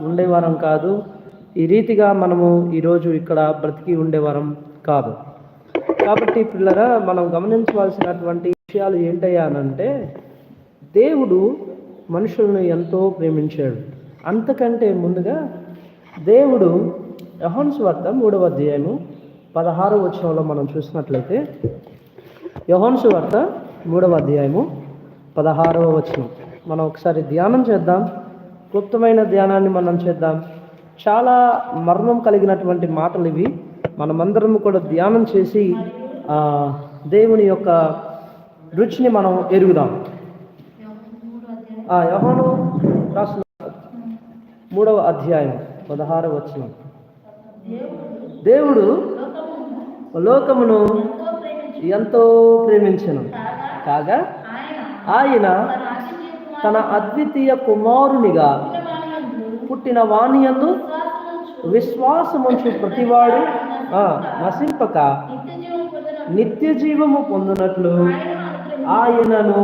ఉండేవారం కాదు. ఈ రీతిగా మనము ఈరోజు ఇక్కడ బ్రతికి ఉండేవారం కాదు. కాబట్టి పిల్లరా మనం గమనించవలసినటువంటి విషయాలు ఏంటయ్యా అనంటే దేవుడు మనుషులను ఎంతో ప్రేమించాడు. అంతకంటే ముందుగా దేవుడు యహోన్స్ వార్త మూడవ అధ్యాయము పదహారవ వచనంలో మనం చూసినట్లయితే యహోన్స్ వార్త మూడవ అధ్యాయము పదహారవ వచనం. మనం ఒకసారి ధ్యానం చేద్దాం. క్లుప్తమైన ధ్యానాన్ని మనం చేద్దాం. చాలా మర్మం కలిగినటువంటి మాటలు ఇవి. మనమందరం కూడా ధ్యానం చేసి దేవుని యొక్క రుచిని మనం ఎరుగుదాం. ఆ యోహాను రాసిన మూడవ అధ్యాయం పదహార వచ్చిన దేవుడు లోకమును ఎంతో ప్రేమించను. కాగా ఆయన తన అద్వితీయ కుమారునిగా పుట్టిన వాణియందు విశ్వాసముంచు ప్రతివాడు నశింపక నిత్య జీవము పొందినట్లు ఆయనను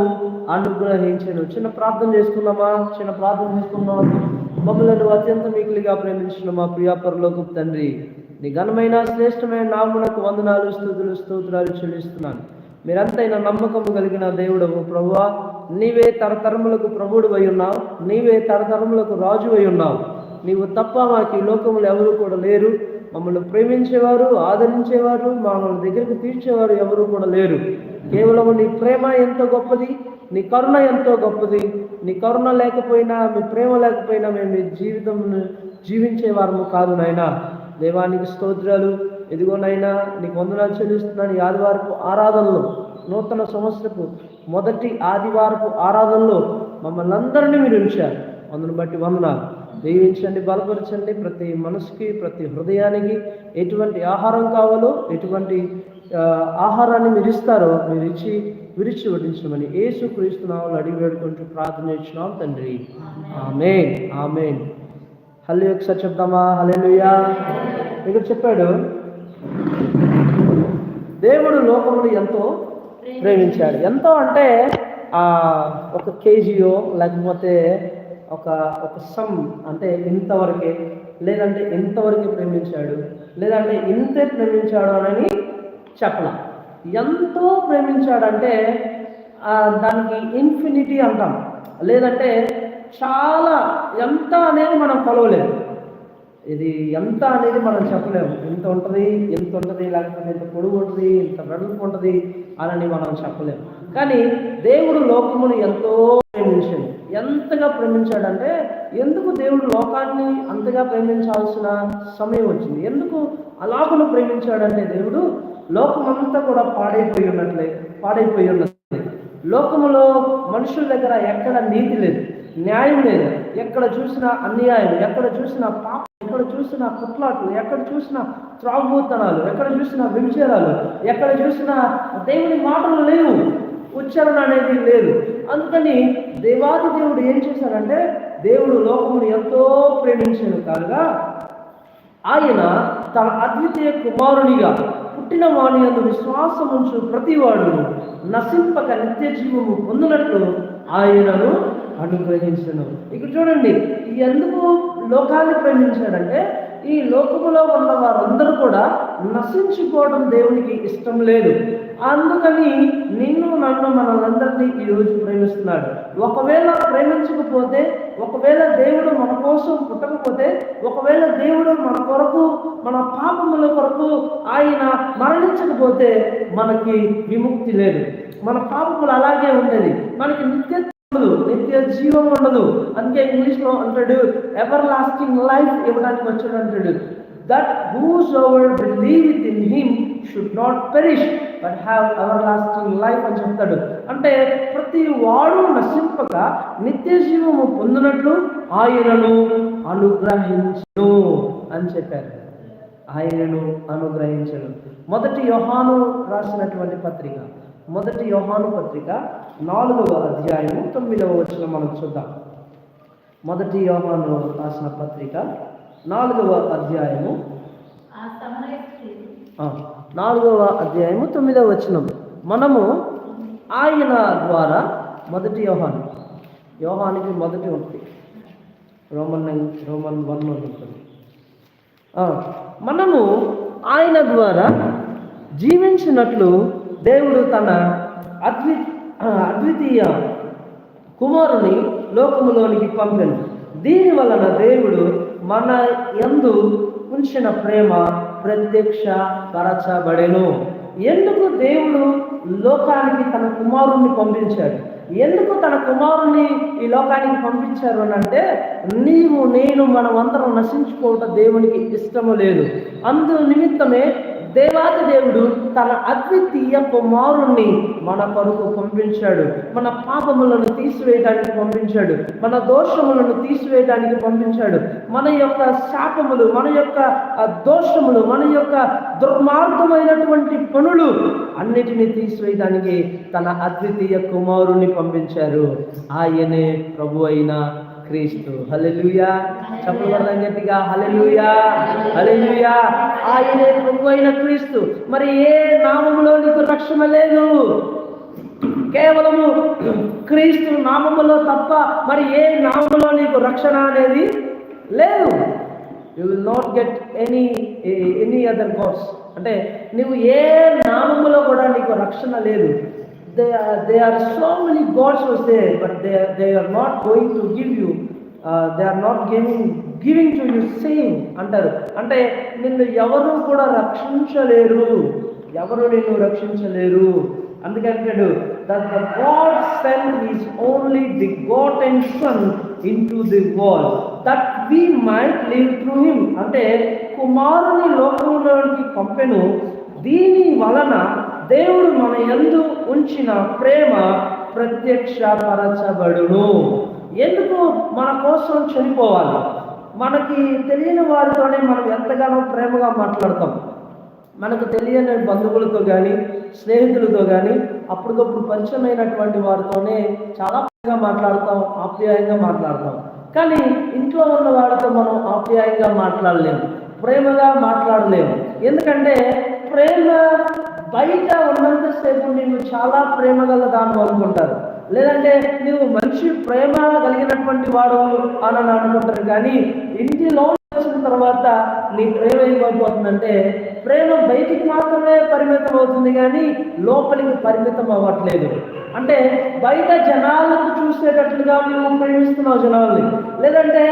అనుగ్రహించను. చిన్న ప్రార్థన చేసుకుందామా? చిన్న ప్రార్థన చేసుకుందాం మమ్మలను అత్యంత మిగిలిగా ప్రేమించిన మా ప్రియాపరలోకి తండ్రి నీ ఘనమైన శ్రేష్టమైన నామునకు వందనాలు స్థుతులు స్తోత్రాలు చెల్లిస్తున్నాను. మీరంతైనా నమ్మకము కలిగిన దేవుడవు ప్రభువా. నీవే తరతరములకు ప్రభుడు అయి ఉన్నావు నీవే తరతరములకు రాజు అయి ఉన్నావు. నీవు తప్ప మాకు ఈ లోకములు ఎవరు కూడా లేరు. మమ్మల్ని ప్రేమించేవారు ఆదరించేవారు మమ్మల్ని దగ్గరికి తీర్చేవారు ఎవరు కూడా లేరు. కేవలం నీ ప్రేమ ఎంతో గొప్పది నీ కరుణ ఎంతో గొప్పది. నీ కరుణ లేకపోయినా మీ ప్రేమ లేకపోయినా మేము మీ జీవితం జీవించే వారము కాదు నాయనా. దేవానికి స్తోత్రాలు. ఇదిగోనైనా నీకు వందనాలు చెల్లిస్తున్నాను ఈ ఆదివారపు ఆరాధనలు. నూతన సంవత్సరపు మొదటి ఆదివారపు ఆరాధనలో మమ్మల్ని అందరినీ మీరు ఉంచారు. అందును బట్టి వందనాలు. దీవించండి బలపరచండి ప్రతి మనసుకి ప్రతి హృదయానికి ఎటువంటి ఆహారం కావాలో ఎటువంటి ఆహారాన్ని మీరు ఇస్తారో మీరు ఇచ్చి విరిచి వడ్డించమని ఏసు క్రీస్తున్నావు అడిగి వేడుకుంటూ ప్రార్థన ఇచ్చినాం తండ్రి. ఆమెన్. ఆమెన్. హల్లు ఒకసారి చెప్దామా? హల్లెలూయా. ఇక్కడ చెప్పాడు దేవుడు లోకములు ఎంతో ప్రేమించాడు. ఎంతో అంటే ఆ ఒక కేజీయో లేకపోతే ఒక ఒక సమ్ అంటే ఇంతవరకే లేదంటే ఇంతవరకే ప్రేమించాడు లేదంటే ఇంతే ప్రేమించాడు అని చెప్పలా. ఎంతో ప్రేమించాడంటే దానికి ఇన్ఫినిటీ అంటాం. లేదంటే చాలా ఎంత అనేది మనం కొలవలేము ఇది ఎంత అనేది మనం చెప్పలేము ఎంత ఉంటుంది ఎంత ఉంటుంది లేకపోతే ఎంత పొడుగు ఉంటుంది ఎంత వెడల్పు ఉంటుంది అని మనం చెప్పలేము. కానీ దేవుడు లోకమును ఎంతో ప్రేమించాడు. ఎంతగా ప్రేమించాడంటే ఎందుకు దేవుడు లోకాన్ని అంతగా ప్రేమించాల్సిన సమయం వచ్చింది? ఎందుకు అలాగను ప్రేమించాడంటే దేవుడు లోకమంతా కూడా పాడైపోయి ఉన్నట్లే పాడైపోయి ఉన్నట్లే. లోకములో మనుషుల దగ్గర ఎక్కడ నీతి లేదు న్యాయం లేదు. ఎక్కడ చూసినా అన్యాయం ఎక్కడ చూసినా పాప ఎక్కడ చూసినా కుట్లాట్లు ఎక్కడ చూసినా త్రాగుబోతనాలు ఎక్కడ చూసినా వ్యభిచారాలు ఎక్కడ చూసినా దేవుని మాటలు లేవు ఉచ్చారణ అనేది లేదు. అందుకని దేవాది దేవుడు ఏం చేశాడంటే దేవుడు లోకమును ఎంతో ప్రేమించాడు కాగా ఆయన తన అద్వితీయ కుమారునిగా పుట్టిన వాణి అందు విశ్వాసముంచు ప్రతివాడు నశింపక నిత్య జీవము పొందినట్లు ఆయనను అనుగ్రహించను. ఇక్కడ చూడండి ఎందుకు లోకాన్ని ప్రేమించాడంటే ఈ లోకములో ఉన్న వారందరూ కూడా నశించుకోవడం దేవునికి ఇష్టం లేదు. అందుకని నిన్ను నన్ను మనల్ని ఈరోజు ప్రేమిస్తున్నాడు. ఒకవేళ ప్రేమించకపోతే ఒకవేళ దేవుడు మన కోసం పుట్టకపోతే ఒకవేళ దేవుడు మన కొరకు మన పాపముల కొరకు ఆయన మరణించకపోతే మనకి విముక్తి లేదు. మన పాపములు అలాగే ఉండేది మనకి నిత్య ఉండదు. నిత్య జీవం ఉండదు. అందుకే ఇంగ్లీష్లో అంటాడు ఎవర్ లాస్టింగ్ లైఫ్ ఇవ్వడానికి వచ్చాడు అంటాడు. That whosoever believe in him should not perish but have everlasting life అని చెప్తాడు. అంటే ప్రతి వాడు నశింపక నిత్య జీవము పొందినట్లు ఆయనను అనుగ్రహించను అని చెప్పారు. ఆయనను అనుగ్రహించను మొదటి యోహాను రాసినటువంటి పత్రిక. మొదటి యోహాను పత్రిక నాలుగవ అధ్యాయము తొమ్మిదవ వచ్చిన మనం చూద్దాం. మొదటి యోహాను రాసిన పత్రిక నాలుగవ అధ్యాయము. నాలుగవ అధ్యాయము తొమ్మిదవ వచనం. మనము ఆయన ద్వారా మొదటి యోహాను. యోహానికి మొదటి ఒకటి రోమన్ రోమన్ వన్ ఉంటుంది. మనము ఆయన ద్వారా జీవించినట్లు దేవుడు తన అద్వి అద్వితీయ కుమారుని లోకములోనికి పంపెను. దీని వలన దేవుడు మన ఎందు ఉంచిన ప్రేమ ప్రత్యక్ష పరచబడెను. ఎందుకు దేవుడు లోకానికి తన కుమారుణ్ణి పంపించాడు? ఎందుకు తన కుమారుణ్ణి ఈ లోకానికి పంపించారు అని అంటే నీవు నేను మనమందరం నశించుకోవటం దేవునికి ఇష్టము లేదు. అందు నిమిత్తమే దేవాది దేవుడు తన అద్వితీయ కుమారుణ్ణి మన కొరకు పంపించాడు. మన పాపములను తీసివేయడానికి పంపించాడు. మన దోషములను తీసివేయడానికి పంపించాడు. మన యొక్క శాపములు మన యొక్క దోషములు మన యొక్క దుర్మార్గమైనటువంటి పనులు అన్నిటినీ తీసివేయడానికి తన అద్వితీయ కుమారుణ్ణి పంపించారు. ఆయనే ప్రభు అయిన క్రీస్తు. హలెలుయా చెప్పలు పడదాం గట్టిగా. హలెలుయా హలెలుయా ఆయనే ప్రభు అయిన క్రీస్తు. మరి ఏ నామములో నీకు రక్షణ లేదు? కేవలము క్రీస్తు నామములో తప్ప మరి ఏ నామములో నీకు రక్షణ అనేది లేదు. You will not get any any other gods అంటే నువ్వు ఏ నామములో కూడా నీకు రక్షణ లేదు. There are, there are so many gods was there, but they are, they are not going to give you. Uh, they are not giving giving to you same అంటారు. అంటే నిన్ను ఎవరు కూడా రక్షించలేరు. ఎవరు నిన్ను రక్షించలేరు. అందుకంటాడు that the god send is only the god and son into the world that we might live through him అంటే కుమారుని లోకంలోనికి పంపెను. దీని వలన దేవుడు మన ఎందు ఉంచిన ప్రేమ ప్రత్యక్షపరచబడును. ఎందుకు? మన కోసం చనిపోవాలి. మనకి తెలియని వారితోనే మనం ఎంతగానో ప్రేమగా మాట్లాడతాం. మనకు తెలియని బంధువులతో కానీ స్నేహితులతో కానీ అప్పటికప్పుడు పరిచయమైనటువంటి వారితోనే చాలా బాగా మాట్లాడతాం ఆప్యాయంగా మాట్లాడతాం. కానీ ఇంట్లో ఉన్న వారితో మనం ఆప్యాయంగా మాట్లాడలేము ప్రేమగా మాట్లాడలేము ఎందుకంటే ప్రేమ బయట ఉన్నంతసేపు నేను చాలా ప్రేమ గల దాన్ని అనుకుంటారు. లేదంటే నువ్వు మంచి ప్రేమ కలిగినటువంటి వాడు అని అనుకుంటారు. కానీ ఇంటిలో వచ్చిన తర్వాత నీ ప్రేమ ఏమైపోతుందంటే ప్రేమ బయటికి మాత్రమే పరిమితం అవుతుంది కానీ లోపలికి పరిమితం అవ్వట్లేదు. అంటే బయట జనాలకు చూసేటట్లుగా నువ్వు ప్రేమిస్తున్నావు జనాల్ని. లేదంటే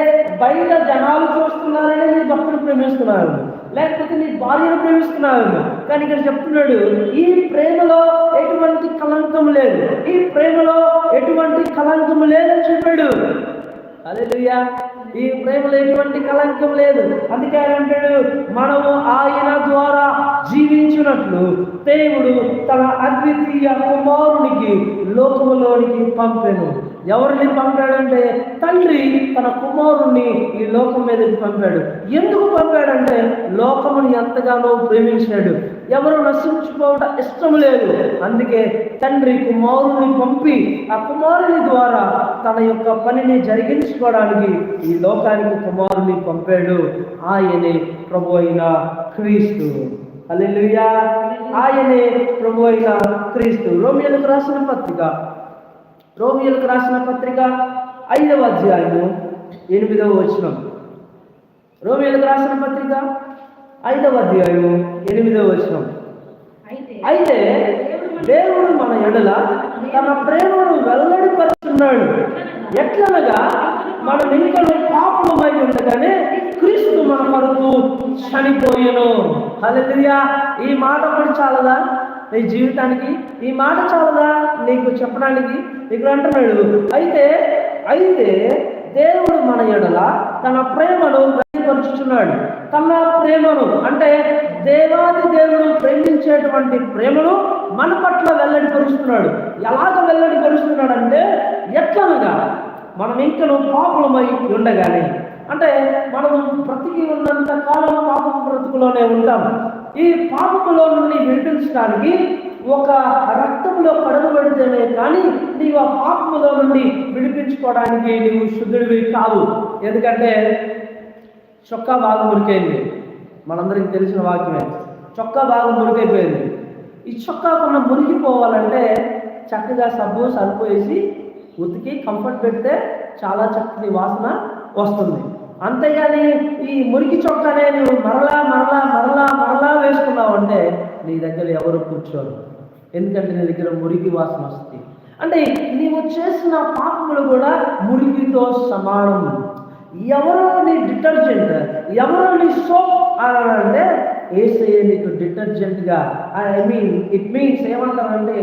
బయట జనాలు చూస్తున్నారని నీ భక్తులు ప్రేమిస్తున్నారు. లేకపోతే నీ భార్యను ప్రేమిస్తున్నావు కానీ ఇక్కడ చెప్తున్నాడు ఈ ప్రేమలో ఎటువంటి కలంకం లేదు. ఈ ప్రేమలో ఎటువంటి కలంకం లేదని చెప్పాడు. అదే ఈ ప్రేమలో ఎటువంటి కలంకం లేదు. అందుకే ఆయన అంటాడు మనము ఆయన ద్వారా జీవించినట్లు దేవుడు తన అద్వితీయ కుమారునికి లోకములోనికి పంపెను. ఎవరిని పంపాడంటే తండ్రి తన కుమారుణ్ణి ఈ లోకం మీదకి పంపాడు. ఎందుకు పంపాడంటే లోకముని ఎంతగానో ప్రేమించాడు. ఎవరు నశించుకోవడం ఇష్టం లేదు. అందుకే తండ్రి కుమారుని పంపి ఆ కుమారుని ద్వారా తన యొక్క పనిని జరిగించుకోవడానికి ఈ లోకానికి కుమారుని పంపాడు. ఆయనే ప్రభు అయిన క్రీస్తు. అల్లెలుయా ఆయనే ప్రభు అయిన క్రీస్తు. రోమియోలకు రాసిన పత్రిక. రోమియోలకు రాసిన పత్రిక ఐదవ అధ్యాయము ఎనిమిదవ వచనం. రోమియోలకు రాసిన పత్రిక ఐదవ అధ్యాయము ఎనిమిదవ వచనం. అయితే దేవుడు మన ఎడల తన ప్రేమను వెల్లడిపరుస్తున్నాడు ఎట్లనగా మనం ఇంకా పాపమై ఉండగానే క్రీస్తు మన కొరకు చనిపోయాను. హల్లెలూయా. ఈ మాట కూడా చాలదా? నీ జీవితానికి? ఈ మాట చాలదా? నీకు చెప్పడానికి? ఇక్కడ అంటున్నాడు. అయితే అయితే దేవుడు మన ఎడల తన ప్రేమను వెల్లడిపరుచుతున్నాడు తన ప్రేమను అంటే దేవాది దేవుడు ప్రేమించేటువంటి ప్రేమను మన పట్ల వెల్లడిపరుస్తున్నాడు ఎలాగ వెల్లడిపరుస్తున్నాడు అంటే ఎట్లనగా మనం ఇంకను పాపులమై ఉండగానే అంటే మనం బ్రతికి ఉన్నంత కాలం పాపం బ్రతుకులోనే ఉంటాం. ఈ పాపములో నుండి విడిపించడానికి ఒక రక్తంలో కడగబడితేనే కానీ నీవు ఆ పాపములో నుండి విడిపించుకోవడానికి నీవు శుద్ధుడివి కావు. ఎందుకంటే చొక్కా బాగా మురికైంది. మనందరికీ తెలిసిన వాక్యమే. చొక్కా బాగా మురికైపోయింది. ఈ చొక్కా కొన్న మురిగిపోవాలంటే చక్కగా సబ్బు సరిపోయేసి ఉతికి కంఫర్ట్ పెడితే చాలా చక్కని వాసన వస్తుంది. అంతేగాని ఈ మురికి చొక్కానే నువ్వు మరలా మరలా మరలా మరలా వేసుకున్నావు అంటే నీ దగ్గర ఎవరు కూర్చోరు. ఎందుకంటే నీ దగ్గర మురికి వాసన వస్తుంది. అంటే నీవు చేసిన పాపములు కూడా మురికితో సమానం. ఎవరో నీ డిటర్జెంట్ ఎవరో నీ సోప్ అంటే ఏసయ్య నీకు డిటర్జెంట్గా ఐ మీన్ ఇట్ మీన్స్ ఏమంటారంటే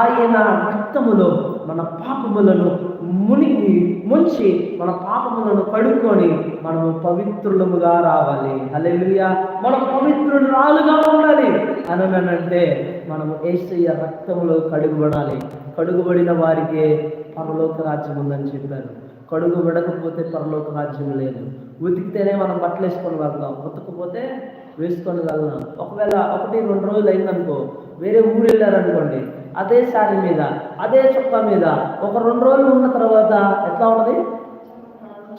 ఆయన రక్తములో మన పాపములను మునిగి ముంచి మన పాపములను కడుక్కొని మనము పవిత్రులముగా రావాలి. అలెలుయా మనం పవిత్రురాలుగా ఉండాలి. అననంటే మనము ఏసయ్య రక్తంలో కడుగుబడాలి. కడుగుబడిన వారికే పరలోక రాజ్యం ఉందని చెప్పారు. కడుగు విడకపోతే పరలోక రాజ్యం లేదు. ఉతికితేనే మనం బట్టలు వేసుకొని వెళ్దాం ఉతకపోతే వేసుకొని వెళ్దాం. ఒకవేళ ఒకటి రెండు రోజులు అయిందనుకో వేరే ఊరు వెళ్ళారనుకోండి అదే శారీ మీద అదే చొక్కా మీద ఒక రెండు రోజులు ఉన్న తర్వాత ఎట్లా ఉన్నది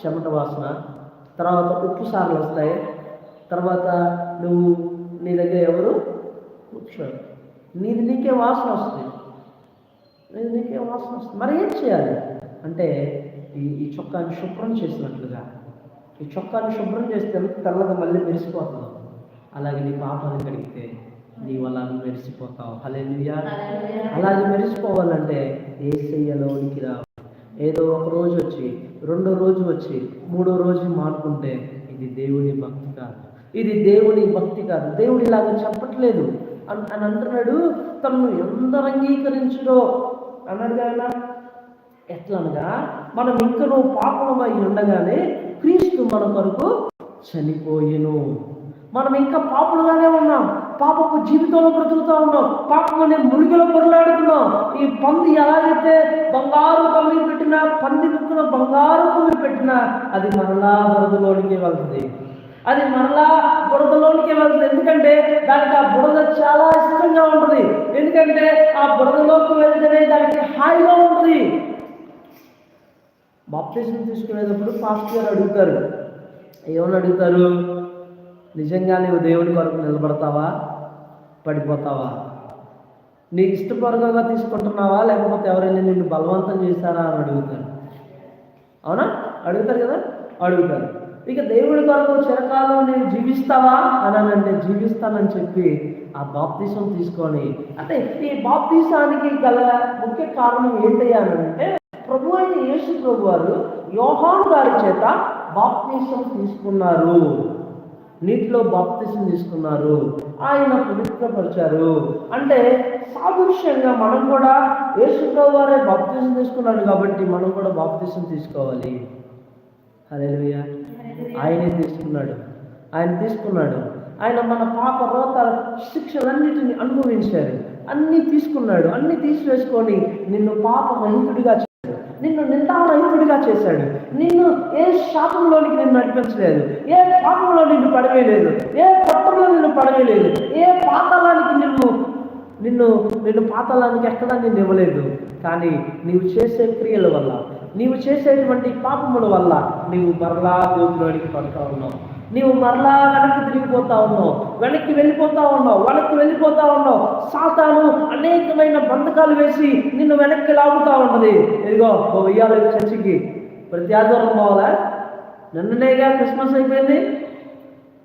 చెమట వాసన. తర్వాత ఉప్పు సార్లు వస్తాయి. తర్వాత నువ్వు నీ దగ్గర ఎవరు? కూర్చోరు. నీది నీకే వాసన వస్తుంది. నీది నీకే వాసన వస్తుంది. మరి ఏం చేయాలి? అంటే ఈ ఈ చొక్కాని శుభ్రం చేసినట్లుగా. ఈ చొక్కాని శుభ్రం చేస్తే తెల్లగా మళ్ళీ మెరిసిపోతుంది. అలాగే నీ పాపాన్ని కడిగితే మెరిసిపోతావు. హలే అలాగే మెరిసిపోవాలంటే ఏసయ్యలోనికి రా ఏదో ఒక రోజు వచ్చి రెండో రోజు వచ్చి మూడో రోజు మానుకుంటే ఇది దేవుని భక్తి కాదు. ఇది దేవుని భక్తి కాదు. దేవుడు ఇలాగ చెప్పట్లేదు. అని అని అంటున్నాడు. తను ఎంత అంగీకరించుడో? అన్నాడు కదా ఎట్లా అనగా మనం ఇంకనూ పాపమై ఉండగానే క్రీస్తు మన కొరకు చనిపోయెను. మనం ఇంకా పాపులుగానే ఉన్నాం. పాపపు జీవితంలో బ్రతుకుతూ ఉన్నాం పాపం అనే మురుగులో పొరలాడుతున్నాం ఈ పంది ఎలాగైతే బంగారు కమ్మి పెట్టినా పంది ముక్కున బంగారు కమ్మి పెట్టినా అది మరలా బురదలోనికి వెళ్తుంది. అది మరలా బురదలోనికి వెళ్తుంది. ఎందుకంటే దానికి ఆ బురద చాలా ఇష్టంగా ఉంటుంది. ఎందుకంటే ఆ బురదలోకి వెళ్తేనే దానికి హాయిగా ఉంటుంది. బాప్తిజం తీసుకునేటప్పుడు పాస్టర్ గారు అడుగుతారు. ఏమని అడుగుతారు? నిజంగా నువ్వు దేవుని కొరకు నిలబడతావా? పడిపోతావా? నీ ఇష్టపూర్వకంగా తీసుకుంటున్నావా? లేకపోతే ఎవరైనా నిన్ను బలవంతం చేశారా అని అడుగుతారు. అవునా? అడుగుతారు కదా? అడుగుతారు. ఇక దేవుడి కొరకు చిరకాలం నేను జీవిస్తావా? అని అంటే జీవిస్తానని చెప్పి ఆ బాప్తీసం తీసుకొని అంటే ఈ బాప్తీసానికి గల ముఖ్య కారణం ఏంటయ్యా అని అంటే ప్రభు అయిన యేసు ప్రభు వారు యోహాన్ గారి చేత బాప్తీసం తీసుకున్నారు. నీటిలో బాప్తిసం తీసుకున్నారు. ఆయన పవిత్రపరిచారు. అంటే సాదృశ్యంగా మనం కూడా యేసుప్రభు వారే బాప్తిసం తీసుకున్నాడు కాబట్టి మనం కూడా బాప్తిసం తీసుకోవాలి. హల్లెలూయా. ఆయనే తీసుకున్నాడు. ఆయన తీసుకున్నాడు. ఆయన మన పాప రోతాల శిక్షలన్నిటిని అనుభవించారు. అన్నీ తీసుకున్నాడు. అన్నీ తీసివేసుకొని నిన్ను పాప రహితుడిగా నిన్ను నిందారహితుడిగా చేశాడు. నిన్ను ఏ శాపంలోనికి నిన్ను నడిపించలేదు. ఏ పాపంలో నిన్ను పడవేయలేదు. ఏ పట్టంలో నిన్ను పడవేయలేదు. ఏ పాతాళానికి నిన్ను నిన్ను నిన్ను పాతాళానికి ఎక్కడా నిన్ను ఇవ్వలేదు. కానీ నీవు చేసే క్రియల వల్ల నీవు చేసేటువంటి పాపముల వల్ల నీవు మరలా గోపులోనికి పడతా ఉన్నావు. నీవు మరలా వెనక్కి తిరిగిపోతా ఉన్నావు. వెనక్కి వెళ్ళిపోతా ఉన్నావు. వెనక్కి వెళ్ళిపోతా ఉన్నావు. సాతాను అనేకమైన బంధకాలు వేసి నిన్ను వెనక్కి లాగుతూ ఉన్నది. ఇదిగో ఓ వెయ్యాలి చర్చికి. ప్రతి ఆదివారం పోవాలా? నిన్ననేగా క్రిస్మస్ అయిపోయింది.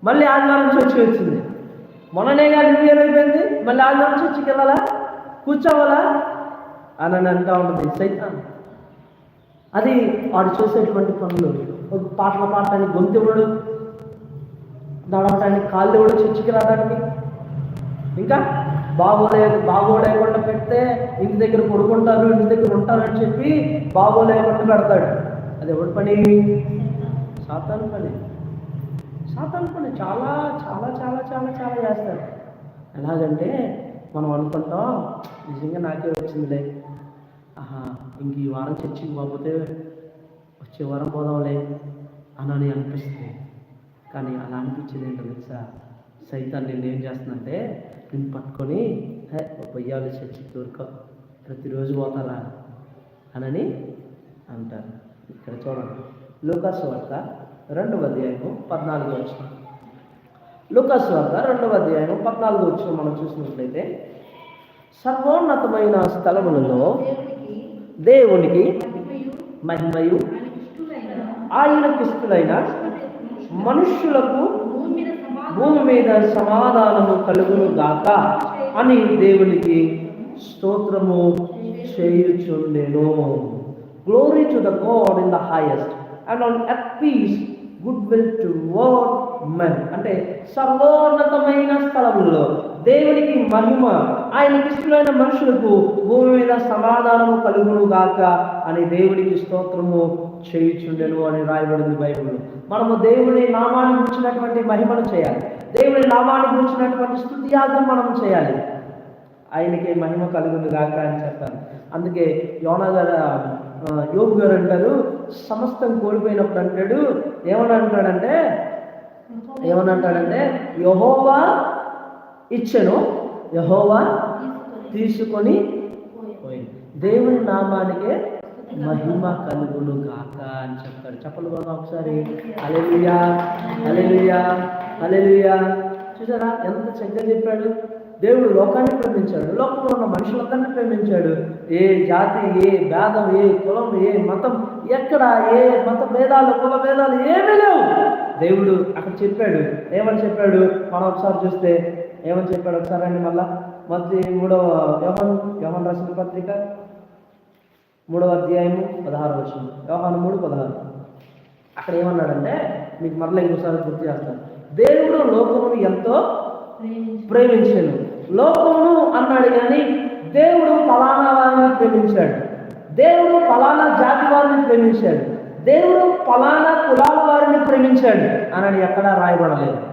మళ్ళీ ఆదివారం చర్చి వచ్చింది. మొన్ననేగా న్యూ ఇయర్ అయిపోయింది. మళ్ళీ ఆదివారం చర్చికి వెళ్ళాలా? కూర్చోవాలా? అని అని అంటూ ఉంటుంది సైతాన్. అది వాడు చేసేటువంటి పనులు. ఒక పాటలు పాడటానికి ఇవ్వడు. నడవటానికి కాళ్ళు కూడా చర్చికి రావడానికి ఇంకా బాగోలే లేకుండా పెడితే ఇంటి దగ్గర పడుకుంటారు ఇంటి దగ్గర ఉంటారని చెప్పి బాగోలేకుండా పెడతాడు. అది ఎవరి పని? సాతాను పని. సాతాను పని చాలా చాలా చాలా చాలా చాలా చేస్తారు. ఎలాగంటే మనం అనుకుంటాం నిజంగా నాకే వచ్చిందిలే. ఆహా ఇంక ఈ వారం చర్చికి పోతే వచ్చే వారం పోదాంలే అని అని అనిపిస్తుంది. కానీ అలా అనిపించేది ఏంటో తెలుసా? సైతాన్ నేను ఏం చేస్తుందంటే నేను పట్టుకొని హే పొయ్యాలి చర్చికి దొరక ప్రతిరోజు పోతారా? అనని అంటారు. ఇక్కడ చూడండి. లూకాసు వార్త రెండవ అధ్యాయము పద్నాలుగు వచ్చిన లూకాసు వార్త రెండవ అధ్యాయము పద్నాలుగు వచ్చిన మనం చూసినట్లయితే సర్వోన్నతమైన స్థలములలో దేవునికి దేవునికి మహిమయు మహిమయు ఆయనకి ఇష్టమైన ఆయన క్రిస్తులైన మనుష్యులకు భూమి మీద సమాధానము కలుగును గాక అని దేవునికి స్తోత్రము చేయుచుండెను. Glory to the god in the highest and on earth peace good will toward men అంటే సర్వోన్నతమైన స్థలములో దేవునికి మహిమ ఆయనకి ఇష్టమైన మనుషులకు భూమి మీద సమాధానము కలుగును గాక అని దేవునికి స్తోత్రము చేయుచుండెను అని రాయబడింది బైబిల్. మనము దేవుని నామాన్ని గురించినటువంటి మహిమను చేయాలి. దేవుని నామాన్ని గురించినటువంటి స్థుతియాగం మనం చేయాలి. ఆయనకి మహిమ కలుగును గాక అని చెప్పారు. అందుకే యోనా గారు యోగు గారు అంటారు సమస్తం కోల్పోయినప్పుడు అంటాడు ఏమని అంటాడంటే ఏమని అంటాడంటే యహోవా ఇచ్చెను. యహోవా తీసుకొని పోయింది దేవుని నామానికే మహిమ కలుగును గాక అని చెప్తాడు చెప్పలు బాబా ఒకసారి. అలెలుయా అలెలుయా అలెలుయా చూసారా ఎంత చక్కగా చెప్పాడు? దేవుడు లోకాన్ని ప్రేమించాడు. లోకంలో ఉన్న మనుషులందరినీ ప్రేమించాడు. ఏ జాతి ఏ భేదం ఏ కులం ఏ మతం ఎక్కడ ఏ మత భేదాలు కుల భేదాలు ఏమీ లేవు. దేవుడు అక్కడ చెప్పాడు. ఏమని చెప్పాడు? మనం ఒకసారి చూస్తే ఏమని చెప్పాడు ఒకసారి అండి మళ్ళా. మొదటి మూడవ యోహన్ యోహన్ రాసిన పత్రిక మూడవ అధ్యాయము పదహారు వచ్చిన యోహాను మూడు పదహారు. అక్కడ ఏమన్నాడంటే మీకు మరలా ఇంకోసారి గుర్తు చేస్తాను. దేవుడు లోకమును ఎంతో ప్రేమించాడు. ప్రేమించాను లోకమును అన్నాడు కానీ దేవుడు ఫలానా వారిని ప్రేమించాడు. దేవుడు ఫలానా జాతి వారిని ప్రేమించాడు. దేవుడు ఫలానా కులాల వారిని ప్రేమించాడు. అని ఎక్కడా రాయబడలేదు.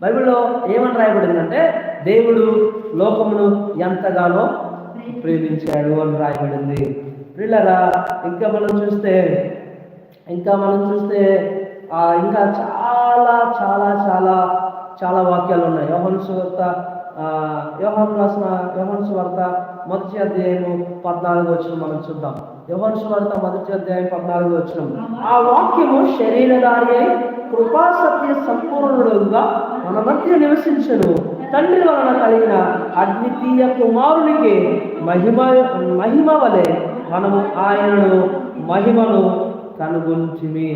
బైబిల్లో ఏమని రాయబడిందంటే దేవుడు లోకమును ఎంతగానో ప్రేమించాడు అని రాయబడింది. పిల్లరా ఇంకా మనం చూస్తే ఇంకా మనం చూస్తే ఆ, ఇంకా చాలా చాలా చాలా చాలా వాక్యాలు ఉన్నాయి. యోహన్ సువార్త ఆ, యోహాను రాసిన యోహన్ సువార్త మొదటి అధ్యాయము పద్నాలుగు వచ్చిన మనం చూద్దాం. యోహన్ సువార్త మొదటి అధ్యాయం పద్నాలుగు వచ్చిన ఆ వాక్యము శరీరధారి అయి కృపా సత్య సంపూర్ణుడుగా మన మధ్య నివసించను. తండ్రి వలన కలిగిన అద్వితీయ కుమారునికి మహిమ మహిమ వలె మనము ఆయనను మహిమను కనుగొంచిమి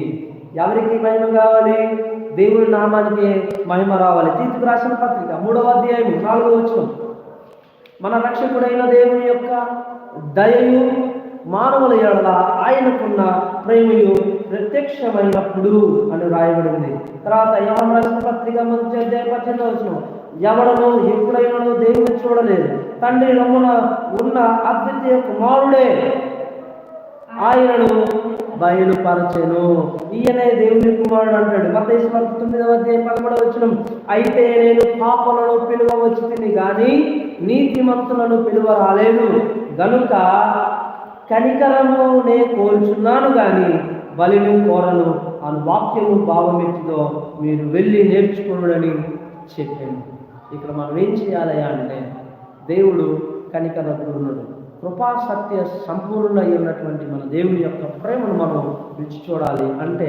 ఎవరికి మహిమ కావాలి? దేవుడి నామానికి మహిమ రావాలి. తీర్పు రాసిన పత్రిక మూడవ అధ్యాయం నాలుగవ వచ్చిన మన రక్షకుడైన దేవుని యొక్క దయయు మానవుల ఎడల ఆయనకున్న ప్రేమయు ప్రత్యక్షమైనప్పుడు అని రాయబడింది. తర్వాత యవన రాసిన పత్రిక మొదటి అధ్యాయం పద్దెనిమిది వచ్చిన ఎవడను ఎప్పుడైనా దేవుని చూడలేదు. తండ్రి రమ్మున ఉన్న అద్వితీయ కుమారుడే ఆయనను బయలుపరచెను. ఈయనే దేవుని కుమారుడు అంటాడు. మతేశ్వర తొమ్మిదవ అధ్యాయం పదమూడవ వచ్చిన అయితే నేను పాపలను పిలువవచ్చు కానీ గాని నీతిమంతులను పిలువ రాలేదు గనుక కనికరము నే కోరుచున్నాను గాని బలిని కోరను అను వాక్యము భావమెట్టిదో మీరు వెళ్ళి నేర్చుకున్నాడని చెప్పాను. ఇక్కడ మనం ఏం చేయాలి అంటే దేవుడు కనికరపూర్ణుడు కృపా సత్య సంపూర్ణ అయి ఉన్నటువంటి మన దేవుని యొక్క ప్రేమను మనం విడిచి చూడాలి అంటే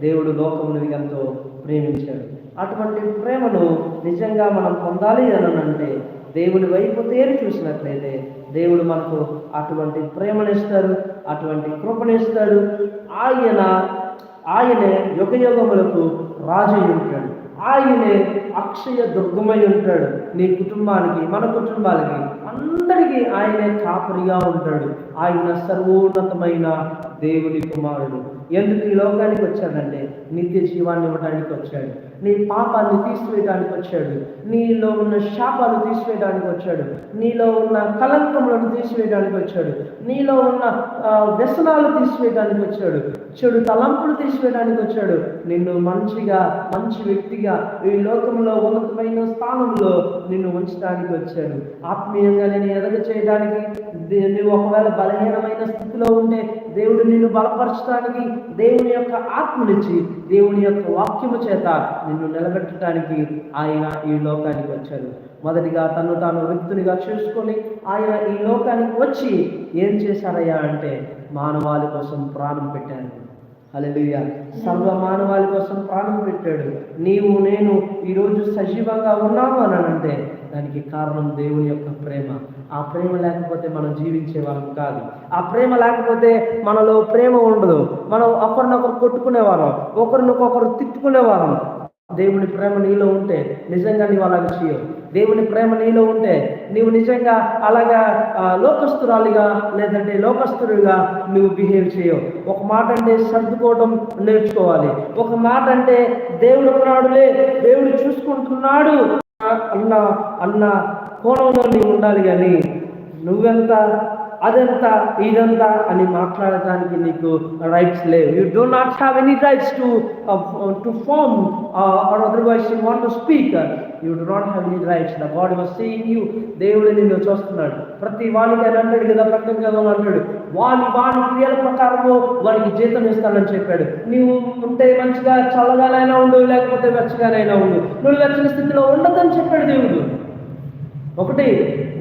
దేవుడు లోకమును ఎంతో ప్రేమించాడు. అటువంటి ప్రేమను నిజంగా మనం పొందాలి అని అంటే దేవుని వైపు తేరి చూసినట్లయితే దేవుడు మనకు అటువంటి ప్రేమనిస్తాడు అటువంటి కృపనిస్తాడు ఆయన ఆయనే యుగ యుగములకు రాజు ఉంటాడు ఆయనే అక్షయ దుర్గమై ఉంటాడు. నీ కుటుంబానికి మన కుటుంబాలకి అందరికీ ఆయనే కాపరిగా ఉంటాడు. ఆయన సర్వోన్నతమైన దేవుని కుమారుడు. ఎందుకు ఈ లోకానికి వచ్చాడంటే నిత్య జీవాన్ని ఇవ్వడానికి వచ్చాడు. నీ పాపాన్ని తీసివేయడానికి వచ్చాడు. నీలో ఉన్న శాపాలు తీసివేయడానికి వచ్చాడు. నీలో ఉన్న కలంకములను తీసివేయడానికి వచ్చాడు. నీలో ఉన్న ఆ, వ్యసనాలు తీసివేయడానికి వచ్చాడు. చెడు తలంపులు తీసివేయడానికి వచ్చాడు. నిన్ను మంచిగా మంచి వ్యక్తిగా ఈ లోకంలో ఉన్నతమైన స్థానంలో నిన్ను ఉంచడానికి వచ్చాడు. ఆత్మీయంగా నేను ఎదగ చేయడానికి నువ్వు ఒకవేళ బలహీనమైన స్థితిలో ఉంటే దేవుడు నిన్ను బలపరచడానికి దేవుని యొక్క ఆత్మనిచ్చి దేవుని యొక్క వాక్యము చేత నిన్ను నిలబెట్టడానికి ఆయన ఈ లోకానికి వచ్చాడు. మొదటిగా తను తాను వ్యక్తునిగా చూసుకొని ఆయన ఈ లోకానికి వచ్చి ఏం చేశారయ్యా అంటే మానవాళి కోసం ప్రాణం పెట్టాను హల్లెలూయా. సర్వ మానవాళి కోసం ప్రాణం పెట్టాడు. నీవు నేను ఈరోజు సజీవంగా ఉన్నాము అని అంటే దానికి కారణం దేవుని యొక్క ప్రేమ. ఆ ప్రేమ లేకపోతే మనం జీవించే వాళ్ళం కాదు. ఆ ప్రేమ లేకపోతే మనలో ప్రేమ ఉండదు. మనం ఒకరినొకరు కొట్టుకునేవారం ఒకరినొకరు తిట్టుకునేవారం దేవుని ప్రేమ నీలో ఉంటే నిజంగా నీవు అలాగ చేయవు. దేవుని ప్రేమ నీలో ఉంటే నీవు నిజంగా అలాగా లోకస్తురాలిగా లేదంటే లోకస్తుడిగా నువ్వు బిహేవ్ చేయవు ఒక మాట అంటే సర్దుకోవడం నేర్చుకోవాలి. ఒక మాట అంటే దేవుడు ఉన్నాడులే దేవుడు చూసుకుంటున్నాడు అన్న అన్న కోణంలో నీవు ఉండాలి కానీ నువ్వెంత అదంతా ఇదంతా అని మాట్లాడటానికి నీకు రైట్స్ లేవు. You do not have any rights to to form or otherwise you want to speak you do not have any rights the god was seeing you దేవుడు నిన్ను చూస్తున్నాడు. ప్రతి వాడికి అని అంటాడు కదా ప్రకటన కదా అంటాడు వాని వాని క్రియల ప్రకారము వానికి జీతం ఇస్తానని చెప్పాడు. నీవు ఉంటే మంచిగా చల్లగానైనా ఉండు లేకపోతే వెచ్చగానైనా ఉండు. నువ్వు వెచ్చని స్థితిలో ఉండదని చెప్పాడు దేవుడు. ఒకటి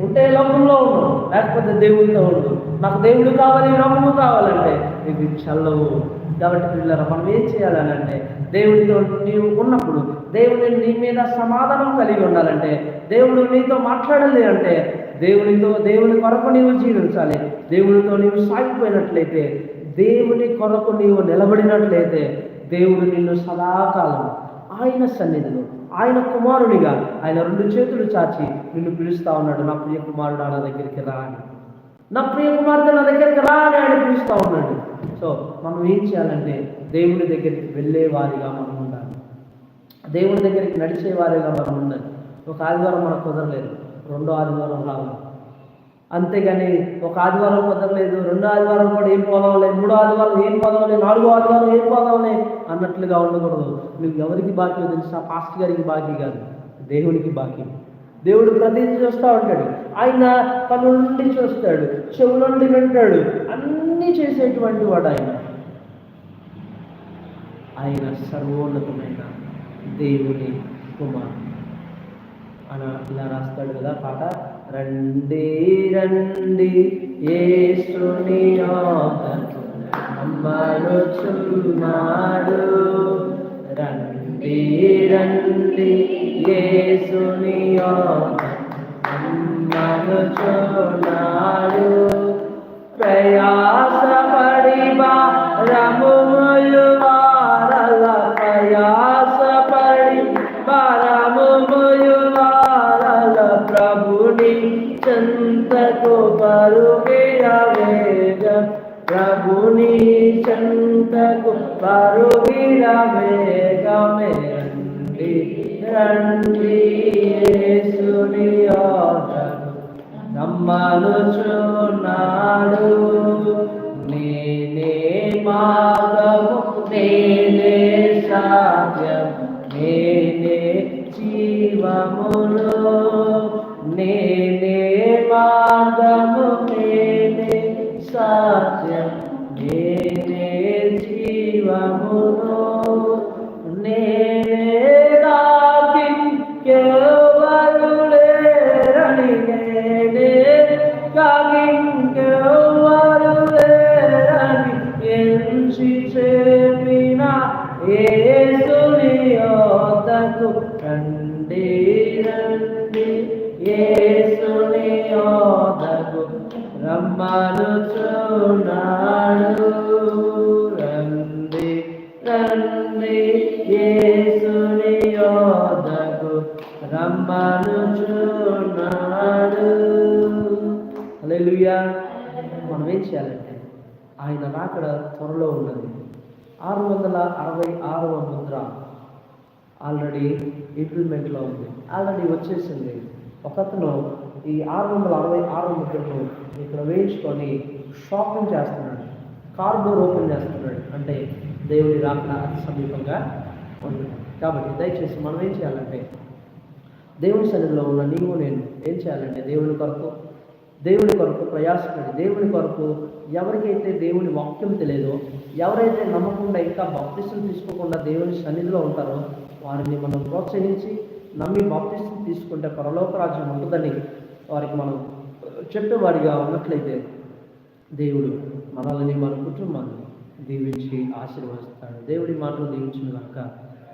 ఉంటే లోకంలో ఉండు లేకపోతే దేవుడితో ఉండు. నాకు దేవుడు కావాలి లోకము కావాలంటే. ఇవి చల్లవు. కాబట్టి పిల్లల మనం ఏం చేయాలని అంటే దేవుడితో నీవు ఉన్నప్పుడు దేవుని నీ మీద సమాధానం కలిగి ఉండాలంటే దేవుడు నీతో మాట్లాడాలి అంటే దేవునితో దేవుని కొరకు నీవు జీవించాలి. దేవునితో నీవు సాగిపోయినట్లయితే దేవుని కొరకు నీవు నిలబడినట్లయితే దేవుడు నిన్ను సదాకాలం ఆయన సన్నిధిలో ఆయన కుమారుడిగా ఆయన రెండు చేతులు చాచి నిన్ను పిలుస్తా ఉన్నాడు. నా ప్రియ కుమారుడు నా దగ్గరికి రా అని. నా ప్రియ కుమార్తె నా దగ్గరికి రా అని ఆయన పిలుస్తా ఉన్నాడు. సో మనం ఏం చేయాలంటే దేవుని దగ్గరికి వెళ్ళే వారిగా మనం ఉండాలి. దేవుని దగ్గరికి నడిచే వారిగా మనం ఉండాలి. ఒక ఆదివారం మనకు కుదరలేదు. రెండో ఆదివారం రావాలి. అంతేగాని ఒక ఆదివారం కుదరలేదు. రెండో ఆదివారం కూడా ఏం పోదవలే మూడో ఆదివారం ఏం పోదవలే నాలుగో ఆదివారం ఏం పోదవలే అన్నట్లుగా ఉండకూడదు. నువ్వు ఎవరికి బాకీ తెలుసా? పాస్ట్ గారికి బాకీ కాదు. దేవునికి బాకీ. దేవుడు ప్రతిదీ చూస్తూ ఉంటాడు. ఆయన కన్ను నుండి చూస్తాడు. చెవు నుండి వింటాడు. అన్నీ చేసేటువంటి వాడు ఆయన. ఆయన సర్వోన్నతమైన దేవుని కుమారుడు. అలా ఇలా రాస్తాడు కదా పాట? రండి రండి యేసుని అమ్మను అమ్మనుచున్నాడు రండి రండి యేసుని యోగకు అమ్మనుచున్నాడు ప్రయాసపడి భారములు వారల ప్రయాసపడి భారములు ప్రభుని చెంతకు పరుగిరవేగ ప్రభుని చెంతకు పరుగిర వేగమే రండి రండి యేసుని యోగకు నేనే మార్గము నే జీవమును నేనే మార్గము ఆయన రాకడ త్వరలో ఉన్నది. ఆరు వందల అరవై ఆరవ ముద్ర. ఆల్రెడీ ఇంప్లిమెంట్లో ఉంది. ఆల్రెడీ వచ్చేసింది. ఒకతను ఈ ఆరు వందల అరవై ఆరు ముద్రను ఇక్కడ వేయించుకొని షాపింగ్ చేస్తున్నాడు. కార్డోర్ ఓపెన్ చేస్తున్నాడు. అంటే దేవుడి రాకడ అతి సమీపంగా ఉంది. కాబట్టి దయచేసి మనం ఏం చేయాలంటే దేవుని సన్నిధిలో ఉన్న నీవు నేను ఏం చేయాలంటే దేవుని కొరకు దేవుని కొరకు ప్రయాసపడి దేవుని కొరకు ఎవరికైతే దేవుని వాక్యం తెలియదో ఎవరైతే నమ్మకుండా ఇంకా బాప్తిస్తులు తీసుకోకుండా దేవుని సన్నిధిలో ఉంటారో వారిని మనం ప్రోత్సహించి నమ్మి బాప్తిస్తులు తీసుకుంటే పరలోకరాజ్యం ఉంటుందని వారికి మనం చెప్పేవాడిగా ఉన్నట్లయితే దేవుడు మనల్ని మన కుటుంబాన్ని దీవించి ఆశీర్వదిస్తాడు. దేవుడి మాటలు దీవించిన కనుక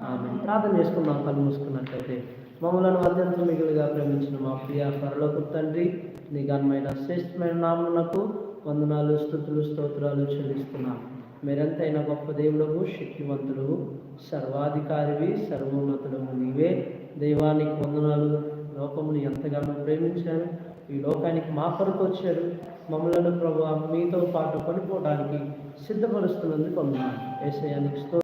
ఆమె ప్రార్థన చేసుకున్నాం కళ్ళు మూసుకున్నట్లయితే మమ్మలను అత్యంత మిగులుగా ప్రేమించిన మా ప్రియ పరలోకు తండ్రి నీ ఘనమైన శ్రేష్టమైన నామునకు వందనాలు స్థుతులు స్తోత్రాలు చెల్లిస్తున్నాం. మీరెంతైనా గొప్ప దేవుడవు శక్తివంతుడు సర్వాధికారివి సర్వోన్నతుడవు నీవే. దైవానికి వందనాలు. లోకమును ఎంతగానో ప్రేమించారు. ఈ లోకానికి మా కొరకు వచ్చారు. మమ్మలను ప్రభు మీతో పాటు కొనుక్కోవడానికి సిద్ధపరుస్తున్నందుకు వందనాలు. ఏసయానికి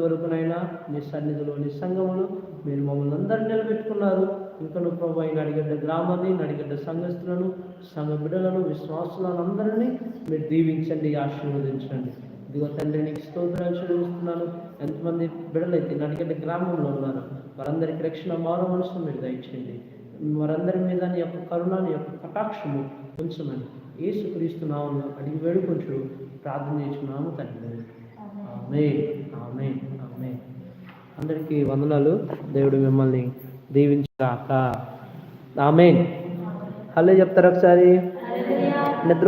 స్తోత్రం ఇంతవరకునైనా మీ సన్నిధిలో నీ సంఘములు మీరు మమ్మల్ని అందరినీ నిలబెట్టుకున్నారు. ఇంకను ప్రభు అయిన అడిగడ్డ గ్రామాన్ని నడిగడ్డ సంఘస్థులను సంఘ బిడ్డలను విశ్వాసులను అందరినీ మీరు దీవించండి ఆశీర్వదించండి. ఇదిగో తండ్రి నీకు స్తోత్రాలు చెల్లిస్తున్నాను. ఎంతమంది బిడ్డలైతే నడిగడ్డ గ్రామంలో ఉన్నారు వారందరికీ రక్షణ మారు మనసు మీరు దయచేయండి. వారందరి మీద నీ యొక్క కరుణ నీ యొక్క కటాక్షము ఉంచమని యేసుక్రీస్తు నామములో అడిగి వేడుకొంచు ప్రార్థన చేస్తున్నాము తండ్రి. ఆమె ఆమె అందరికీ వందనాలు. దేవుడు మిమ్మల్ని దీవించాక ఆమె హలో చెప్తారు ఒకసారి? నిద్ర